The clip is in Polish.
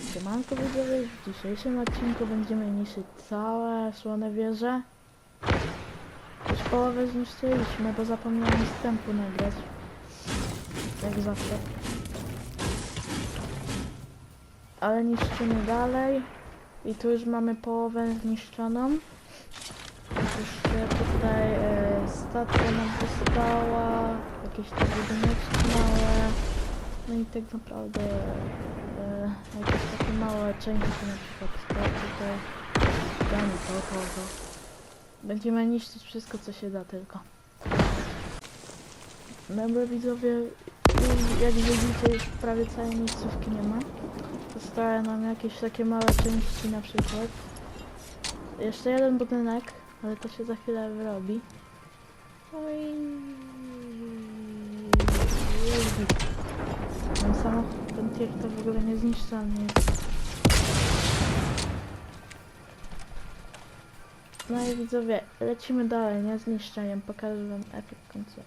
Siemanko widzowie, w dzisiejszym odcinku będziemy niszczyć całe słone wieże. Już połowę zniszczyliśmy, bo zapomniałem wstępu nagrać. Jak zawsze. Ale niszczymy dalej. I tu już mamy połowę zniszczoną. Jeszcze tutaj e, stacja nam została, jakieś te budyneczki małe. No i tak naprawdę małe części, na przykład sklep tutaj, tam to, to, to. Będziemy niszczyć wszystko, co się da tylko. Dobra widzowie, jak widzicie już prawie całej miejscówki nie ma. Zostały nam jakieś takie małe części na przykład. Jeszcze jeden budynek, ale to się za chwilę wyrobi. No. Jest git. Ten samochód, ten tir to w ogóle niezniszczalny jest. No i widzowie, lecimy dalej, nie zniszczeniem, pokażę wam efekt końcowy.